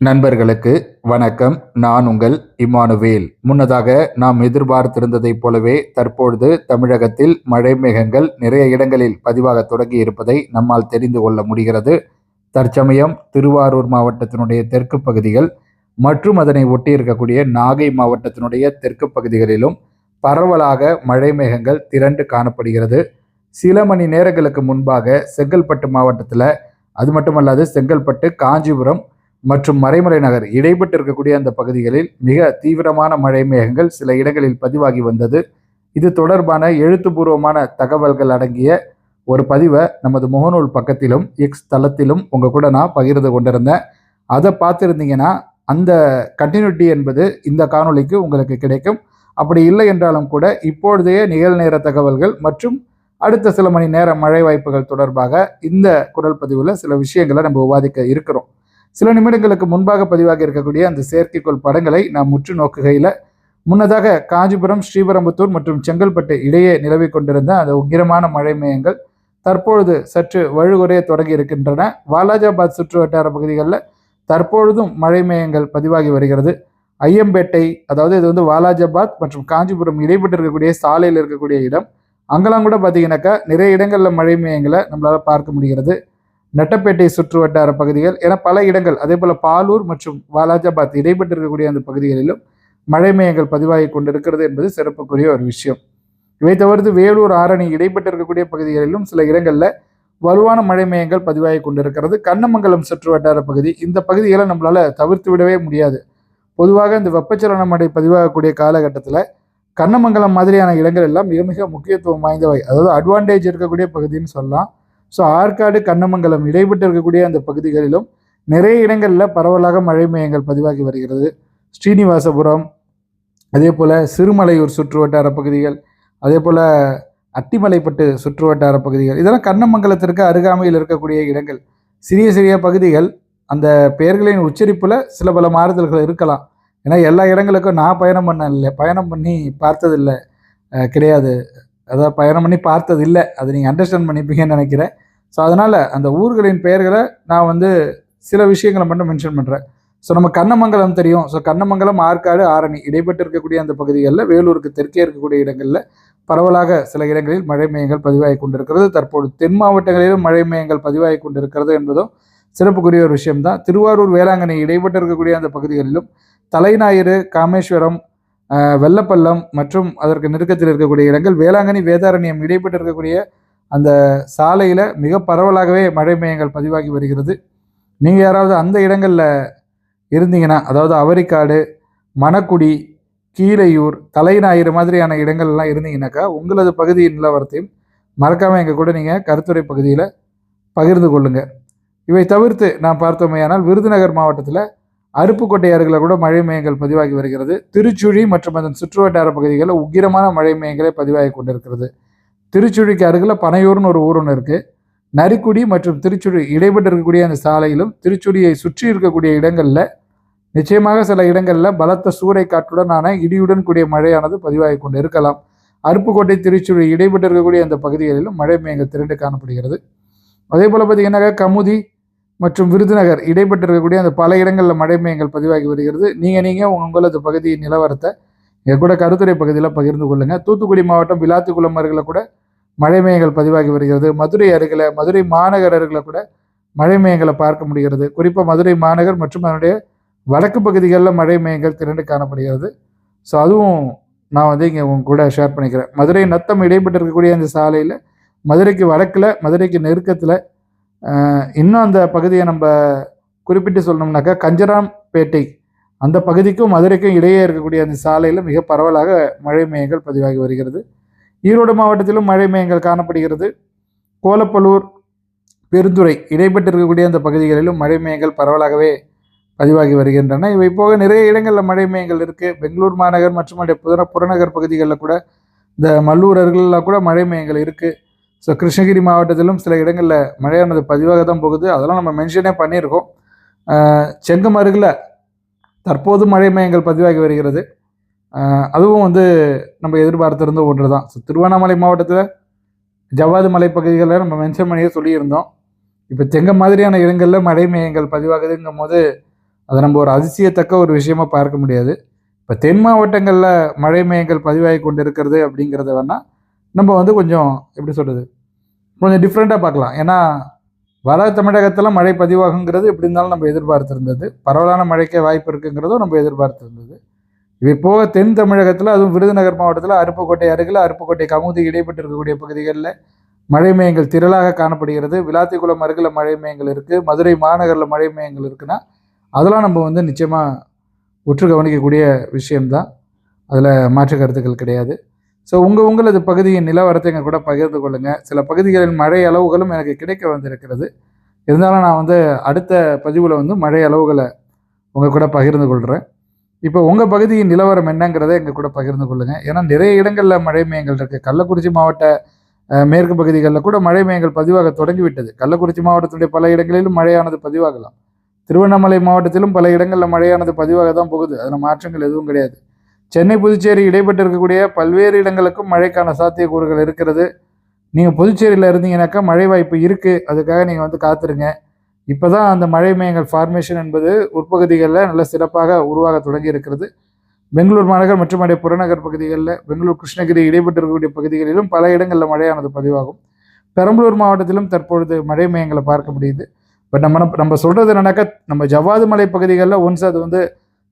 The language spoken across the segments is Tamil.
நண்பர்களுக்கு வணக்கம். நான் உங்கள் இமானுவேல். முன்னதாக நாம் எதிர்பார்த்திருந்ததைப் போலவே தற்பொழுது தமிழகத்தில் மழை மேகங்கள் நிறைய இடங்களில் பதிவாக தொடங்கி இருப்பதை நம்மால் தெரிந்து கொள்ள முடிகிறது. தற்சமயம் திருவாரூர் மாவட்டத்தினுடைய தெற்கு பகுதிகள் மற்றும் அதனை ஒட்டி இருக்கக்கூடிய நாகை மாவட்டத்தினுடைய தெற்கு பகுதிகளிலும் பரவலாக மழை மேகங்கள் திரண்டு காணப்படுகிறது. சில மணி நேரங்களுக்கு முன்பாக செங்கல்பட்டு மாவட்டத்தில் அது மட்டுமல்லாது செங்கல்பட்டு காஞ்சிபுரம் மற்றும் மறைமலை நகர் இடைப்பட்டு இருக்கக்கூடிய அந்த பகுதிகளில் மிக தீவிரமான மழை மேகங்கள் சில இடங்களில் பதிவாகி வந்தது. இது தொடர்பான எழுத்துப்பூர்வமான தகவல்கள் அடங்கிய ஒரு பதிவை நமது முகநூல் பக்கத்திலும் எக்ஸ் தளத்திலும் உங்கள் கூட நான் பகிர்ந்து கொண்டிருந்தேன். அதை பார்த்துருந்தீங்கன்னா அந்த கண்டினியூட்டி என்பது இந்த காணொளிக்கு உங்களுக்கு கிடைக்கும். அப்படி இல்லை என்றாலும் கூட இப்பொழுதைய நிகழ்நேர தகவல்கள் மற்றும் அடுத்த சில மணி நேர மழை வாய்ப்புகள் தொடர்பாக இந்த குரல் பதிவில் சில விஷயங்களை நம்ம விவாதிக்க இருக்கிறோம். சில நிமிடங்களுக்கு முன்பாக பதிவாகி இருக்கக்கூடிய அந்த செயற்கைக்கோள் படங்களை நாம் முற்று நோக்குகையில் முன்னதாக காஞ்சிபுரம் ஸ்ரீபெரும்புத்தூர் மற்றும் செங்கல்பட்டு இடையே நிலவி கொண்டிருந்த அந்த உக்கிரமான மழை மேயங்கள் தற்பொழுது சற்று வழுகுறைய தொடங்கி இருக்கின்றன. வாலாஜாபாத் சுற்று வட்டார பகுதிகளில் தற்பொழுதும் மழை மேயங்கள் பதிவாகி வருகிறது. ஐயம்பேட்டை அதாவது இது வந்து வாலாஜாபாத் மற்றும் காஞ்சிபுரம் இடைப்பட்டு இருக்கக்கூடிய சாலையில் இருக்கக்கூடிய இடம். அங்கெல்லாம் கூட பார்த்தீங்கன்னாக்கா நிறைய இடங்களில் மழை மேயங்களை நம்மளால் பார்க்க முடிகிறது. நட்டப்பேட்டை சுற்று வட்டார பகுதிகள் என பல இடங்கள் அதே போல் பாலூர் மற்றும் வாலாஜாபாத் இடைப்பட்டிருக்கக்கூடிய அந்த பகுதிகளிலும் மழை மேயங்கள் பதிவாகி கொண்டிருக்கிறது என்பது சிறப்புக்குரிய ஒரு விஷயம். இவை தவிர்த்து வேலூர் ஆரணி இடைப்பட்டிருக்கக்கூடிய பகுதிகளிலும் சில இடங்களில் வலுவான மழை மேயங்கள் பதிவாகி கொண்டிருக்கிறது. கண்ணமங்கலம் சுற்று வட்டார பகுதி இந்த பகுதிகளை நம்மளால் தவிர்த்து விடவே முடியாது. பொதுவாக இந்த வெப்பச்சலன மழை பதிவாகக்கூடிய காலகட்டத்தில் கண்ணமங்கலம் மாதிரியான இடங்கள் எல்லாம் மிக மிக முக்கியத்துவம் வாய்ந்தவை. அதாவது அட்வான்டேஜ் இருக்கக்கூடிய பகுதின்னு சொல்லலாம். ஸோ ஆற்காடு கண்ணமங்கலம் இடைப்பட்டு இருக்கக்கூடிய அந்த பகுதிகளிலும் நிறைய இடங்களில் பரவலாக மழை மையங்கள் பதிவாகி வருகிறது. ஸ்ரீனிவாசபுரம் அதே போல் சிறுமலையூர் சுற்றுவட்டார பகுதிகள் அதே போல் அட்டிமலைப்பட்டு சுற்றுவட்டார பகுதிகள். இதெல்லாம் கண்ணமங்கலத்திற்கு அருகாமையில் இருக்கக்கூடிய இடங்கள். சிறிய சிறிய பகுதிகள் அந்த பெயர்களின் உச்சரிப்பில் சில பல மாறுதல்கள் இருக்கலாம். ஏன்னா எல்லா இடங்களுக்கும் நான் பயணம் பண்ண இல்லை பயணம் பண்ணி பார்த்ததில்லை. கிடையாது. அதாவது பயணம் பண்ணி பார்த்தது இல்லை. அதை நீங்கள் அண்டர்ஸ்டாண்ட் பண்ணிப்பீங்கன்னு நினைக்கிறேன். ஸோ அதனால் அந்த ஊர்களின் பெயர்களை நான் வந்து சில விஷயங்களை மட்டும் மென்ஷன் பண்ணுறேன் ஸோ நம்ம கண்ணமங்கலம் தெரியும். ஸோ கண்ணமங்கலம் ஆற்காடு ஆரணி இடைப்பட்டு இருக்கக்கூடிய அந்த பகுதிகளில் வேலூருக்கு தெற்கே இருக்கக்கூடிய இடங்களில் பரவலாக சில இடங்களில் மழை மையங்கள் பதிவாகி கொண்டிருக்கிறது. தற்போது தென் மாவட்டங்களிலும் மழை மையங்கள் பதிவாகி கொண்டிருக்கிறது என்பதும் சிறப்புக்குரிய ஒரு விஷயம்தான். திருவாரூர் வேளாங்கண்ணி இடைப்பட்டு இருக்கக்கூடிய அந்த பகுதிகளிலும் தலைஞாயிறு காமேஸ்வரம் வெள்ளப்பள்ளம் மற்றும் அதற்கு நெருக்கத்தில் இருக்கக்கூடிய இடங்கள் வேளாங்கண்ணி வேதாரண்யம் இடைப்பட்டு இருக்கக்கூடிய அந்த சாலையில் மிக பரவலாகவே மழை மையங்கள் பதிவாகி வருகிறது. நீங்கள் யாராவது அந்த இடங்களில் இருந்தீங்கன்னா அதாவது அவரிக்காடு மணக்குடி கீழையூர் தலைநாயிறு மாதிரியான இடங்கள்லாம் இருந்தீங்கன்னாக்கா உங்களது பகுதியின் நிலவரத்தையும் மறக்காமல் எங்கள் கூட நீங்கள் கருத்துரை பகுதியில் பகிர்ந்து கொள்ளுங்கள் இவை தவிர்த்து நான் பார்த்தோமையானால் விருதுநகர் மாவட்டத்தில் அருப்புக்கோட்டை அருகில் கூட மழை மேகங்கள் பதிவாகி வருகிறது. திருச்சுழி மற்றும் அதன் சுற்றுவட்டார பகுதிகளில் உக்கிரமான மழை மையங்களே பதிவாகி கொண்டிருக்கிறது. திருச்சுழிக்கு அருகில் பனையூர்னு ஒரு ஊர் ஒன்று இருக்குது நரிக்குடி மற்றும் திருச்சுழி இடைப்பட்டு இருக்கக்கூடிய அந்த சாலையிலும் திருச்சுழியை சுற்றி இருக்கக்கூடிய இடங்களில் நிச்சயமாக சில இடங்களில் பலத்த சூறை காற்றுடனான இடியுடன் கூடிய மழையானது பதிவாகி கொண்டு இருக்கலாம். அருப்புக்கோட்டை திருச்சுழி இடைப்பட்டு இருக்கக்கூடிய அந்த பகுதிகளிலும் மழை மேகங்கள் திரண்டு காணப்படுகிறது. அதே போல் பார்த்தீங்கன்னாக்கா கமுதி மற்றும் விருதுநகர் இடைப்பட்டு இருக்கக்கூடிய அந்த பல இடங்களில் மழை மேயங்கள் பதிவாகி வருகிறது. நீங்கள் நீங்கள் உங்களது பகுதியின் நிலவரத்தை எங்கள் கூட கருத்துறை பகுதியில் பகிர்ந்து கொள்ளுங்கள் தூத்துக்குடி மாவட்டம் விளாத்துக்குளம் அருகில் கூட மழை மேயங்கள் பதிவாகி வருகிறது. மதுரை அருகில் மதுரை மாநகர் அருகில் கூட மழை மேயங்களை பார்க்க முடிகிறது. குறிப்பாக மதுரை மாநகர் மற்றும் அதனுடைய வடக்கு பகுதிகளில் மழை மேயங்கள் திரண்டு காணப்படுகிறது. ஸோ அதுவும் நான் வந்து இங்கே உங்க கூட ஷேர் பண்ணிக்கிறேன். மதுரை நத்தம் இடைப்பட்டு இருக்கக்கூடிய அந்த சாலையில் மதுரைக்கு வடக்கில் மதுரைக்கு நெருக்கத்தில் இன்னும் அந்த பகுதியை நம்ம குறிப்பிட்டு சொல்லணும்னாக்கா கஞ்சராம்பேட்டை. அந்த பகுதிக்கும் மதுரைக்கும் இடையே இருக்கக்கூடிய அந்த சாலையில் மிக பரவலாக மழை மையங்கள் பதிவாகி வருகிறது. ஈரோடு மாவட்டத்திலும் மழை மையங்கள் காணப்படுகிறது. கோலப்பலூர் பெருந்துறை இடைப்பட்டு இருக்கக்கூடிய அந்த பகுதிகளிலும் மழை மையங்கள் பரவலாகவே பதிவாகி வருகின்றன. இவை போக நிறைய இடங்களில் மழை மையங்கள் இருக்குது பெங்களூர் மாநகர் மற்றும் அதே புற புறநகர் பகுதிகளில் கூட இந்த மல்லூர் அருகிலெலாம் கூட மழை மையங்கள் இருக்குது ஸோ கிருஷ்ணகிரி மாவட்டத்திலும் சில இடங்களில் மழையானது பதிவாக தான் போகுது. அதெல்லாம் நம்ம மென்ஷனே பண்ணியிருக்கோம். செங்கம் அருகில் தற்போது மழை மையங்கள் பதிவாகி வருகிறது. அதுவும் வந்து நம்ம எதிர்பார்த்திருந்த ஒன்று தான் ஸோ திருவண்ணாமலை மாவட்டத்தில் ஜவ்வாது மலை பகுதிகளில் நம்ம மென்ஷன் பண்ணியே சொல்லியிருந்தோம். இப்போ செங்கம் மாதிரியான இடங்களில் மழை மையங்கள் பதிவாகுதுங்கும் போது அதை நம்ம ஒரு அதிசயத்தக்க ஒரு விஷயமா பார்க்க முடியாது. இப்போ தென் மாவட்டங்களில் மழை மேகங்கள் பதிவாகி கொண்டு இருக்கிறது அப்படிங்கிறத வேணால் நம்ம வந்து கொஞ்சம் எப்படி சொல்கிறது கொஞ்சம் டிஃப்ரெண்ட்டாக பார்க்கலாம். ஏன்னா வட தமிழகத்தில் மழை பதிவாகுங்கிறது எப்படி இருந்தாலும் நம்ம எதிர்பார்த்துருந்தது. பரவலான மழைக்கே வாய்ப்பு இருக்குங்கிறதும் நம்ம எதிர்பார்த்துருந்தது. இது போக தென் தமிழகத்தில் அதுவும் விருதுநகர் மாவட்டத்தில் அருப்புக்கோட்டை அருகில் அருப்புக்கோட்டை கமுதி இடைப்பட்டு இருக்கக்கூடிய பகுதிகளில் மழை மேயங்கள் திரளாக காணப்படுகிறது. விளாத்திக்குளம் அருகில் மழை மேயங்கள் இருக்குது மதுரை மாநகரில் மழை மேயங்கள் இருக்குன்னா அதெல்லாம் நம்ம வந்து நிச்சயமாக உற்று கவனிக்கக்கூடிய விஷயம்தான். அதில் மாற்று கருத்துக்கள் கிடையாது. ஸோ உங்கள் உங்களது பகுதியின் நிலவரத்தை எங்கள் கூட பகிர்ந்து கொள்ளுங்கள் சில பகுதிகளின் மழை அளவுகளும் எனக்கு கிடைக்க வந்திருக்கிறது. இருந்தாலும் நான் வந்து அடுத்த பதிவில் வந்து மழை அளவுகளை உங்கள் கூட பகிர்ந்து கொள்கிறேன் இப்போ உங்கள் பகுதியின் நிலவரம் என்னங்கிறத எங்கள் கூட பகிர்ந்து கொள்ளுங்கள் ஏன்னா நிறைய இடங்களில் மழை மேயங்கள் இருக்குது கள்ளக்குறிச்சி மாவட்ட மேற்கு பகுதிகளில் கூட மழை மேயங்கள் பதிவாக தொடங்கிவிட்டது. கள்ளக்குறிச்சி மாவட்டத்துடைய பல இடங்களிலும் மழையானது பதிவாகலாம். திருவண்ணாமலை மாவட்டத்திலும் பல இடங்களில் மழையானது பதிவாக தான் போகுது. அதில் மாற்றங்கள் எதுவும் கிடையாது. சென்னை புதுச்சேரி இடைப்பட்டு இருக்கக்கூடிய பல்வேறு இடங்களுக்கும் மழைக்கான சாத்தியக்கூறுகள் இருக்கிறது. நீங்கள் புதுச்சேரியில் இருந்தீங்கன்னாக்கா மழை வாய்ப்பு இருக்குது அதுக்காக நீங்கள் வந்து காத்துருங்க. இப்போ தான் அந்த மழை மேகங்கள் ஃபார்மேஷன் என்பது உட்பகுதிகளில் நல்ல சிறப்பாக உருவாக தொடங்கி இருக்கிறது. பெங்களூர் மாநகர் மற்றும் அடைய புறநகர் பகுதிகளில் பெங்களூர் கிருஷ்ணகிரி இடைப்பட்டு இருக்கக்கூடிய பகுதிகளிலும் பல இடங்களில் மழையானது பதிவாகும். பெரம்பலூர் மாவட்டத்திலும் தற்பொழுது மழை மேகங்களை பார்க்க முடியுது. பட் நம்ம நம்ம சொல்கிறது என்னன்னாக்கா நம்ம ஜவ்வாது மலை பகுதிகளில் ஒன்ஸ் அது வந்து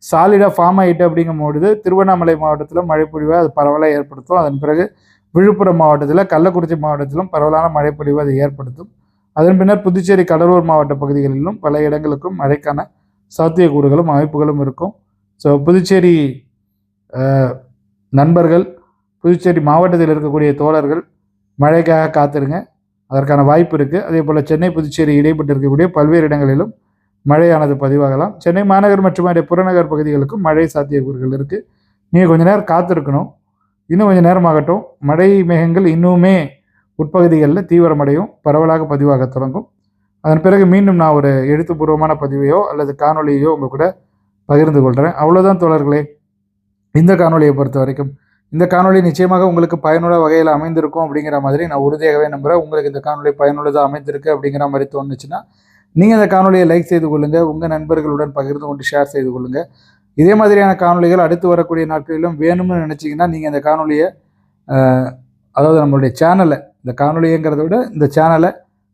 சாலிடாக ஃபார்ம் ஆகிட்டு அப்படிங்கும்பொழுது திருவண்ணாமலை மாவட்டத்தில் மழைப்பொழிவை அது பரவலாக ஏற்படுத்தும். அதன் பிறகு விழுப்புரம் மாவட்டத்தில் கள்ளக்குறிச்சி மாவட்டத்திலும் பரவலான மழைப்பொழிவை அது ஏற்படுத்தும். அதன் பின்னர் புதுச்சேரி கடலூர் மாவட்ட பகுதிகளிலும் பல இடங்களுக்கும் மழைக்கான சாத்தியக்கூறுகளும் அமைப்புகளும் இருக்கும். ஸோ புதுச்சேரி நண்பர்கள் புதுச்சேரி மாவட்டத்தில் இருக்கக்கூடிய தோழர்கள் மழைக்காக காத்திருங்க. அதற்கான வாய்ப்பு இருக்குது அதே போல் சென்னை புதுச்சேரி இடைப்பட்டு இருக்கக்கூடிய பல்வேறு இடங்களிலும் மழையானது பதிவாகலாம். சென்னை மாநகர் மற்றும் அதே புறநகர் பகுதிகளுக்கும் மழை சாத்தியக்கூறுகள் இருக்குது நீங்கள் கொஞ்ச நேரம் காத்திருக்கணும். இன்னும் கொஞ்சம் நேரமாகட்டும் மழை மேகங்கள் இன்னுமே உட்பகுதிகளில் தீவிரமடையும். பரவலாக பதிவாக தொடங்கும். அதன் பிறகு மீண்டும் நான் ஒரு எழுத்துப்பூர்வமான பதிவையோ அல்லது காணொலியையோ உங்கள் கூட பகிர்ந்து கொள்கிறேன் அவ்வளோதான் தோழர்களே. இந்த காணொலியை பொறுத்த வரைக்கும். இந்த காணொளி நிச்சயமாக உங்களுக்கு பயனுள்ள வகையில் அமைந்திருக்கும் அப்படிங்கிற மாதிரி நான் உறுதியாகவே நம்புகிறேன் உங்களுக்கு இந்த காணொலி பயனுள்ளதாக அமைந்திருக்கு அப்படிங்கிற மாதிரி தோணுச்சுன்னா நீங்கள் இந்த காணொலியை லைக் செய்து கொள்ளுங்கள் உங்கள் நண்பர்களுடன் பகிர்ந்து கொண்டு ஷேர் செய்து கொள்ளுங்கள் இதே மாதிரியான காணொளிகள் அடுத்து வரக்கூடிய நாட்களிலும் வேணும்னு நினச்சிங்கன்னா நீங்கள் இந்த காணொலியை அதாவது நம்மளுடைய சேனலை இந்த காணொலிங்கிறத விட இந்த சேனலை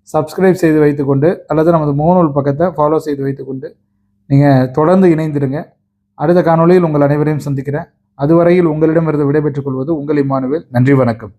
சப்ஸ்கிரைப் செய்து வைத்துக்கொண்டு அல்லது நமது முகநூல் பக்கத்தை ஃபாலோ செய்து வைத்துக்கொண்டு நீங்கள் தொடர்ந்து இணைந்திருங்க. அடுத்த காணொளியில் உங்கள் அனைவரையும் சந்திக்கிறேன். அதுவரையில் உங்களிடமிருந்து விடைபெற்றுக் கொள்வது உங்கள் இம்மானுவேல். நன்றி வணக்கம்.